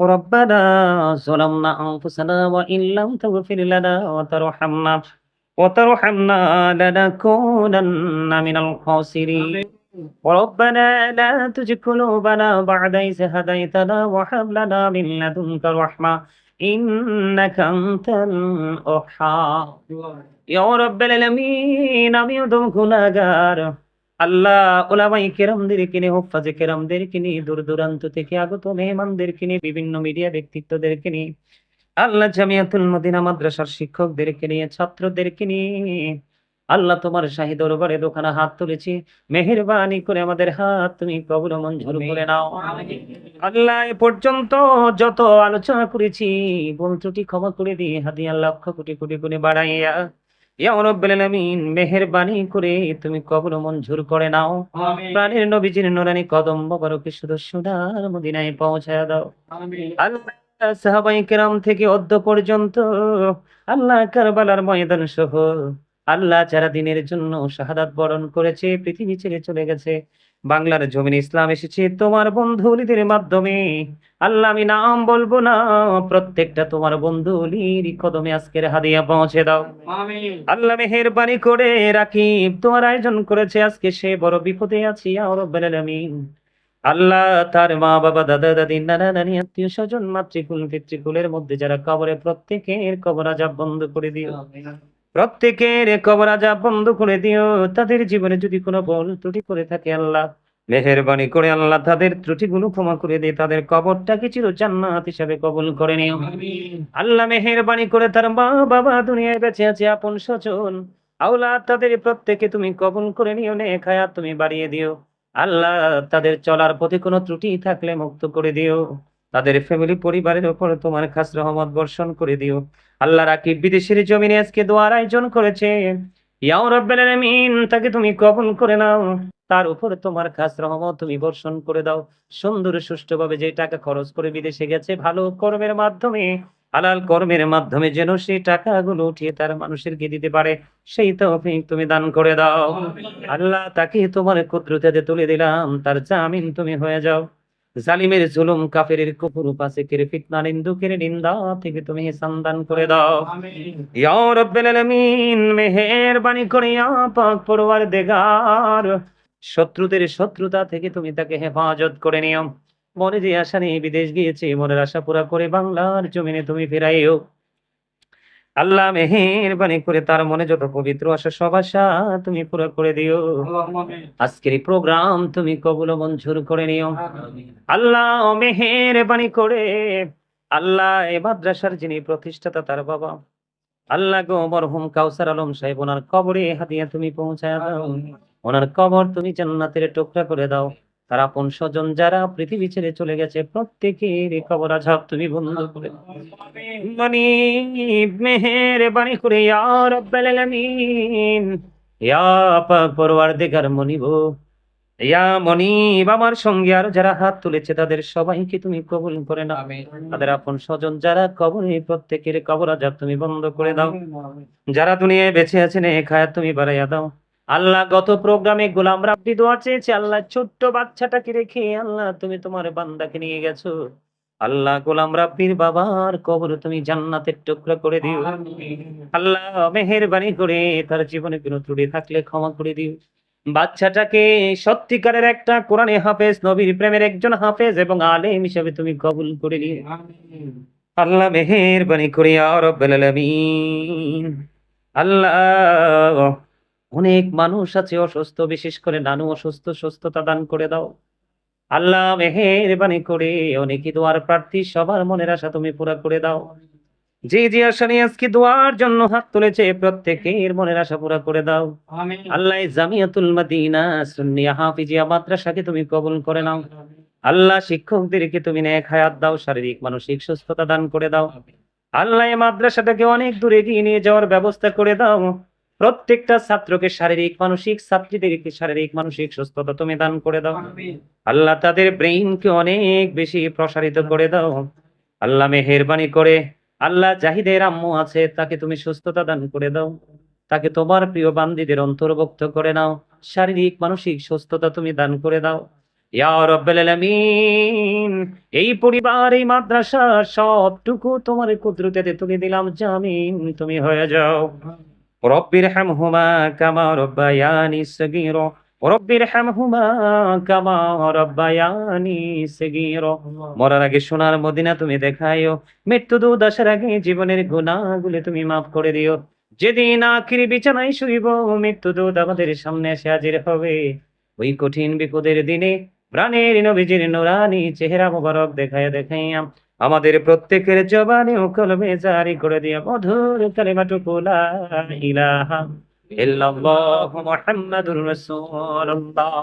ربنا ظلمنا أنفسنا وإن لم تغفر لنا وترحمنا وترحمنا لنكونن من الخاسرين ربنا لا تزغ قلوبنا بعد إذ هديتنا وهب لنا من لدنك رحمة إنك أنت الوهاب يا رب العالمين আমিও তো গুনাহগার আল্লাহ ওলামাই কেরামদেরকে নিয়ে হোফাজে কেরামদেরকে নিয়ে দূর দূরান্ত থেকে আগত মেহমানদেরকে নিয়ে বিভিন্ন মিডিয়া ব্যক্তিত্বদেরকে নিয়ে আল্লাহ জামিয়াতুল মদিনা মাদ্রাসার শিক্ষকদেরকে নিয়ে ছাত্রদেরকে নিয়ে আল্লাহ তোমার শাহী দরবারে দোকানে হাত তুলেছি। মেহেরবানি করে আমাদের হাত তুমি কবুল ও মঞ্জুর করে নাও। আল্লাহ এ পর্যন্ত যত আলোচনা করেছি ত্রুটি ক্ষমা করে দিয়ে হাদিয়া লক্ষ কোটি কোটি করে বাড়াইয়া ইয়া মেহেরবানি করে তুমি কবর মঞ্জুর করে নাও। প্রাণের নবীজির নোরানি কদম মোবারকে শুধু সোনার মদিনায় পৌঁছায় দাও। আল্লাহ সাহাবাই কেরাম থেকে অদ্য পর্যন্ত আল্লাহ কারবালার ময়দান সহ আল্লাহ যারা দিনের জন্য শাহাদাত বরণ করেছে পৃথিবী ছেড়ে চলে গেছে বাংলার জমিন ইসলাম এসেছে। তোমার বন্ধুলিদের মাধ্যমে। আল্লাহ আমি নাম বলব না। প্রত্যেকটা তোমার বন্ধুলির কদমে আজকের হাদিয়া পৌঁছে দাও। আল্লাহ মেহেরবানি করে রাকিব তোমার আয়োজন করেছে আজকে সে বড় বিপদে আছি আলামিন। আল্লাহ তার মা বাবা দাদা দাদি নানা নানি আত্মীয় স্বজন মাতৃকুল পিতৃকুলের মধ্যে যারা কবরে প্রত্যেকের কবর আজাব বন্ধ করে দিও। প্রত্যেকের কবর আজাব বন্ধ করে দিও। তাদের জীবনে যদি কোনো বল ত্রুটি করে থাকে আল্লাহ মেহেরবানি করে আল্লাহ তাদের ত্রুটিগুলো ক্ষমা করে দিয়ে তাদের কবরটাকে চির জান্নাত হিসাবে কবুল করে নিও। আল্লাহ মেহেরবানি করে তার মা বাবা দুনিয়ায় বেঁচে আছে আপন স্বজন। আওলাদ তাদের প্রত্যেকে তুমি কবুল করে নিও নে খায়াত তুমি বাড়িয়ে দিও। আল্লাহ তাদের চলার পথে কোনো ত্রুটি থাকলে মুক্ত করে দিও। তাদের ফ্যামিলি পরিবারের উপর তোমার খাস রহমত বর্ষণ করে দিও। আল্লাহ রাকিব বিদেশের জমিনে আজকে দোয়ার আয়োজন করেছে। তাকে তুমি কবুল করে নাও। তার উপরে তোমার খাস রহমত তুমি বর্ষণ করে দাও। সুন্দর সুষ্ঠুভাবে যে টাকা খরচ করে বিদেশে গেছে, ভালো কর্মের মাধ্যমে, হালাল কর্মের মাধ্যমে যেন সেই টাকাগুলো উঠিয়ে তার মানুষেরকে দিতে পারে, সেই তৌফিক তুমি দান করে দাও। আল্লাহ তাকে তোমার কুদরতে তুলে দিলাম, তার জামিন তুমি হয়ে যাও। জালিমের জুলুম কাফেরের কুফুর ফাসিকের ফিতনা নিন্দুকের নিন্দা থেকে তুমি সন্ধান করে দাও। ইয়া রাব্বাল আলামিন মেহেরবানি করে ইয়া পরওয়ার দেগার শত্রুদের শত্রুতা থেকে তুমি তাকে হেফাজত করে নিও। মনে যে আশা নিয়ে বিদেশ গিয়েছে মনের আশা পুরা করে বাংলার জমিনে তুমি ফেরাইও। আল্লাহ মেহেরবানি করে তার মনে যত পবিত্র আশা সব আশা তুমি পুরো করে দিও। আজকের এই প্রোগ্রাম তুমি কবুল মঞ্জুর করে নিও। আল্লাহ মেহেরবানি করে আল্লাহ এ মাদ্রাসার যিনি প্রতিষ্ঠাতা তার বাবা। আল্লাহ গো মরহুম কাউসার আলম সাহেব ওনার কবরে হাদিয়া তুমি পৌঁছায় দাও। ওনার কবর তুমি জান্নাতের টুকরা করে দাও। তার আপন স্বজন যারা পৃথিবী ছেড়ে চলে গেছে প্রত্যেকের এই কবর আজাব তুমি বন্ধ করে। মানি মেহেরবানি করে ইয়া রাব্বাল আলামিন। ইয়া পাক পরওয়ারদিগার মনিব। ইয়া মনিব আমার সঙ্গে আর যারা হাত তুলেছে তাদের সবাইকে তুমি কবুল করে নাও। তাদের আপন স্বজন যারা কবরে প্রত্যেকের কবর আজাব তুমি বন্ধ করে দাও। যারা দুনিয়ায় বেঁচে আছেন এ খায়াত তুমি বাড়াইয়া দাও। আল্লাহ গত প্রোগ্রামে গোলাম রাব্বি দোয়া চেয়েছে আল্লাহ ছোট্ট বাচ্চাটাকে রেখে আল্লাহ তুমি তোমার বান্দাকে নিয়ে গেছো। আল্লাহ গোলাম রাব্বির বাবার কবর তুমি জান্নাতের টুকরা করে দিও। আল্লাহ মেহেরবানি করে তার জীবনে কোনো ত্রুটি থাকলে ক্ষমা করে দিও। বাচ্চাটাকে সত্যিকারের একটা কোরআনে হাফেজ নবীর প্রেমের একজন হাফেজ এবং আলেম হিসেবে তুমি কবুল করে নিও। আল্লাহ মেহেরবানি করে আলামিন। আল্লাহ অনেক মানুষ আছে অসুস্থ বিশেষ করে নানু অসুস্থ সুস্থতা দান করে দাও। আল্লাহ মেহেরবানি করে অনেকে দোয়ার প্রার্থী সবার মনের আশা তুমি পুরা করে দাও। যে যে আশা নিয়ে আজকে দোয়ার জন্য হাত তুলেছে প্রত্যেকের মনের আশা পুরা করে দাও। আল্লাহ জামিয়াতুল মাদিনা সুন্নিয়া হাফিজিয়া মাদ্রাসাকে তুমি কবুল করে নাও। আল্লাহ শিক্ষকদেরকে তুমি নেক হায়াত দাও শারীরিক মানসিক সুস্থতা দান করে দাও। আল্লাহ মাদ্রাসাটাকে অনেক দূরে এগিয়ে নিয়ে যাওয়ার ব্যবস্থা করে দাও। প্রত্যেকটা ছাত্রকে শারীরিক মানসিক ছাত্রীদেরকে শারীরিক মানসিক সুস্থতা তুমি দান করে দাও। আল্লাহ তাদের ব্রেইনকে অনেক বেশি প্রসারিত করে দাও। আল্লাহ মেহেরবানি করে। আল্লাহ জাহিদের আম্মু আছে তাকে তুমি সুস্থতা দান করে দাও। তাকে তোমার প্রিয় বান্দিদের অন্তর্ভুক্ত করে নাও। শারীরিক মানসিক সুস্থতা তুমি দান করে দাও। এই পরিবার এই মাদ্রাসা সবটুকু তোমার কুদরতে তুলে দিলাম। জামিন তুমি হয়ে যাও। রব্বির হামহুমা কামা রব্বায়ানি সগীরা রব্বির হামহুমা কামা রব্বায়ানি সগীরা। মরার আগে সোনার মদিনা তুমি দেখাইও, মৃত্যু দূত আসার আগে জীবনের গুনাহগুলো তুমি মাফ করে দিও। যেদিন আখিরি বিছানায় শুইব, মৃত্যু দূত আমাদের সামনে এসে হাজির হবে। ওই কঠিন বিপদের দিনে প্রাণের নবীজির নুরানি চেহারা মোবারক দেখায় দেখাইয়া আমাদের প্রত্যেকের জবানে ও কলমে জারি করে দিয়ে মধুর কালিমাটুকু লা ইলাহা ইল্লাল্লাহু মুহাম্মাদুর রাসূলুল্লাহ।